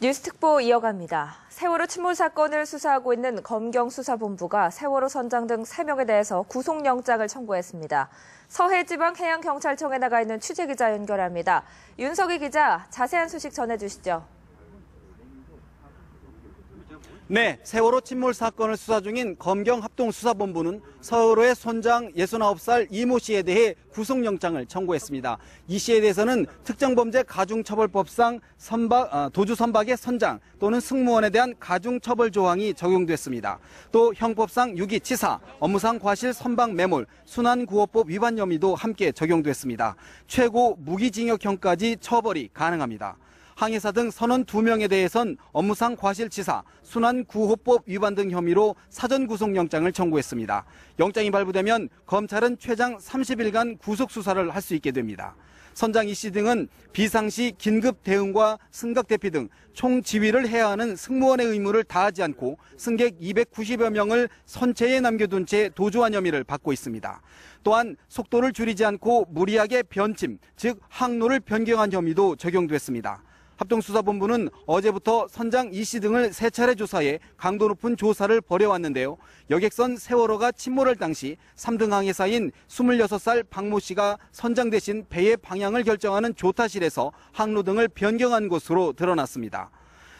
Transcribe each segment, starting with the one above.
뉴스특보 이어갑니다. 세월호 침몰 사건을 수사하고 있는 검경수사본부가 세월호 선장 등 3명에 대해서 구속영장을 청구했습니다. 서해지방해양경찰청에 나가 있는 취재기자 연결합니다. 윤석희 기자, 자세한 소식 전해주시죠. 네, 세월호 침몰 사건을 수사 중인 검경합동수사본부는 서울의 선장 69살 이모 씨에 대해 구속영장을 청구했습니다. 이 씨에 대해서는 특정범죄 가중처벌법상 선박, 어, 도주 선박의 선장 또는 승무원에 대한 가중처벌 조항이 적용됐습니다. 또 형법상 유기치사, 업무상 과실 선박 매몰, 순환구호법 위반 혐의도 함께 적용됐습니다. 최고 무기징역형까지 처벌이 가능합니다. 항해사 등 선원 2명에 대해선 업무상 과실치사, 순환 구호법 위반 등 혐의로 사전 구속영장을 청구했습니다. 영장이 발부되면 검찰은 최장 30일간 구속수사를 할 수 있게 됩니다. 선장 이 씨 등은 비상시 긴급 대응과 승각 대피 등 총 지휘를 해야 하는 승무원의 의무를 다하지 않고 승객 290여 명을 선체에 남겨둔 채 도주한 혐의를 받고 있습니다. 또한 속도를 줄이지 않고 무리하게 변침, 즉 항로를 변경한 혐의도 적용됐습니다. 합동수사본부는 어제부터 선장 이 씨 등을 세 차례 조사해 강도 높은 조사를 벌여왔는데요. 여객선 세월호가 침몰할 당시 3등 항해사인 26살 박모 씨가 선장 대신 배의 방향을 결정하는 조타실에서 항로 등을 변경한 것으로 드러났습니다.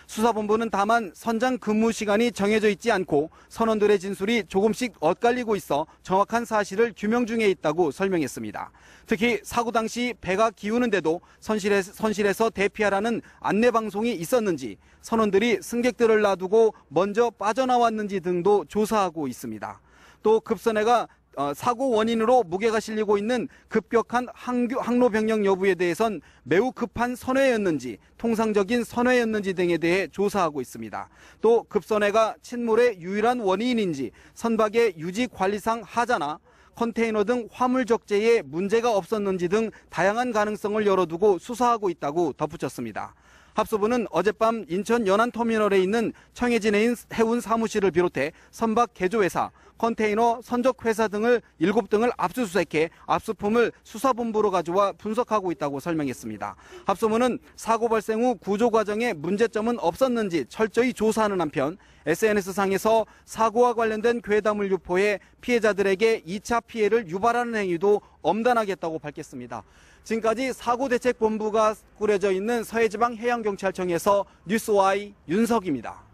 수사본부는 다만 선장 근무 시간이 정해져 있지 않고 선원들의 진술이 조금씩 엇갈리고 있어 정확한 사실을 규명 중에 있다고 설명했습니다. 특히 사고 당시 배가 기우는데도 선실에, 선실에서 대피하라는 안내 방송이 있었는지 선원들이 승객들을 놔두고 먼저 빠져나왔는지 등도 조사하고 있습니다. 또 급선회가 어, 사고 원인으로 무게가 실리고 있는 급격한 항교, 항로 변경 여부에 대해선 매우 급한 선회였는지 통상적인 선회였는지 등에 대해 조사하고 있습니다. 또 급선회가 침몰의 유일한 원인인지 선박의 유지 관리상 하자나 컨테이너 등 화물 적재에 문제가 없었는지 등 다양한 가능성을 열어두고 수사하고 있다고 덧붙였습니다. 합수부는 어젯밤 인천 연안터미널에 있는 청해진 해인 해운 사무실을 비롯해 선박 개조회사, 컨테이너 선적회사 등을 7등을 압수수색해 압수품을 수사본부로 가져와 분석하고 있다고 설명했습니다. 합수부는 사고 발생 후 구조 과정에 문제점은 없었는지 철저히 조사하는 한편 SNS상에서 사고와 관련된 괴담을 유포해 피해자들에게 2차 피해를 유발하는 행위도 엄단하겠다고 밝혔습니다. 지금까지 사고대책본부가 꾸려져 있는 서해지방해양경찰청에서 뉴스와이 윤석입니다.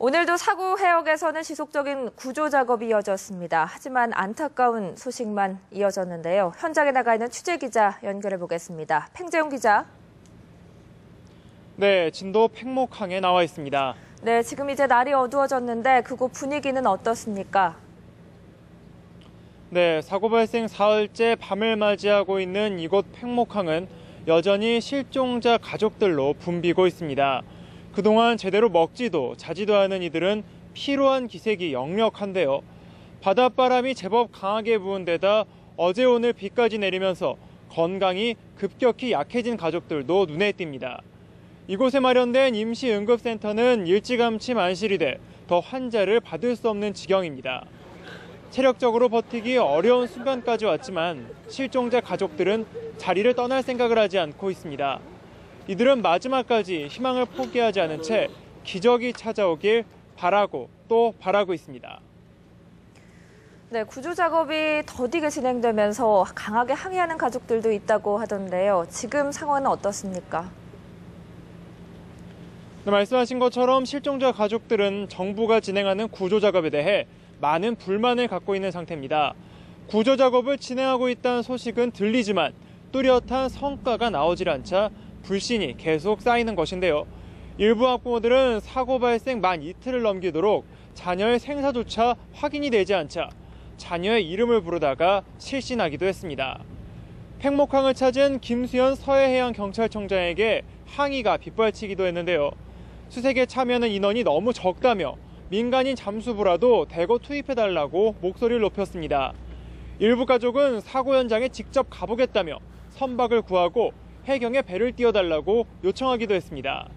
오늘도 사고 해역에서는 지속적인 구조 작업이 이어졌습니다. 하지만 안타까운 소식만 이어졌는데요. 현장에 나가 있는 취재 기자 연결해 보겠습니다. 팽재용 기자. 네, 진도 팽목항에 나와 있습니다. 네, 지금 이제 날이 어두워졌는데 그곳 분위기는 어떻습니까? 네, 사고 발생 사흘째 밤을 맞이하고 있는 이곳 팽목항은 여전히 실종자 가족들로 붐비고 있습니다. 그동안 제대로 먹지도 자지도 않은 이들은 피로한 기색이 역력한데요. 바닷바람이 제법 강하게 부은 데다 어제 오늘 비까지 내리면서 건강이 급격히 약해진 가족들도 눈에 띕니다. 이곳에 마련된 임시응급센터는 일찌감치 만실이 돼 더 환자를 받을 수 없는 지경입니다. 체력적으로 버티기 어려운 순간까지 왔지만 실종자 가족들은 자리를 떠날 생각을 하지 않고 있습니다. 이들은 마지막까지 희망을 포기하지 않은 채 기적이 찾아오길 바라고 또 바라고 있습니다. 네, 구조 작업이 더디게 진행되면서 강하게 항의하는 가족들도 있다고 하던데요. 지금 상황은 어떻습니까? 네, 말씀하신 것처럼 실종자 가족들은 정부가 진행하는 구조 작업에 대해 많은 불만을 갖고 있는 상태입니다. 구조 작업을 진행하고 있다는 소식은 들리지만 뚜렷한 성과가 나오질 않자 불신이 계속 쌓이는 것인데요. 일부 학부모들은 사고 발생 만 이틀을 넘기도록 자녀의 생사조차 확인이 되지 않자 자녀의 이름을 부르다가 실신하기도 했습니다. 팽목항을 찾은 김수현 서해해양경찰청장에게 항의가 빗발치기도 했는데요. 수색에 참여하는 인원이 너무 적다며 민간인 잠수부라도 대거 투입해달라고 목소리를 높였습니다. 일부 가족은 사고 현장에 직접 가보겠다며 선박을 구하고 해경에 배를 띄워달라고 요청하기도 했습니다.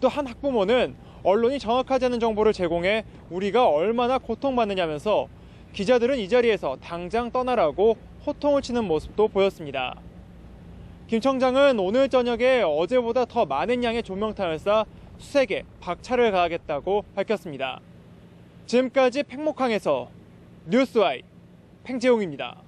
또 한 학부모는 언론이 정확하지 않은 정보를 제공해 우리가 얼마나 고통받느냐면서 기자들은 이 자리에서 당장 떠나라고 호통을 치는 모습도 보였습니다. 김 청장은 오늘 저녁에 어제보다 더 많은 양의 조명탄을 쏴 수색에 박차를 가하겠다고 밝혔습니다. 지금까지 팽목항에서 뉴스와이 팽재용입니다.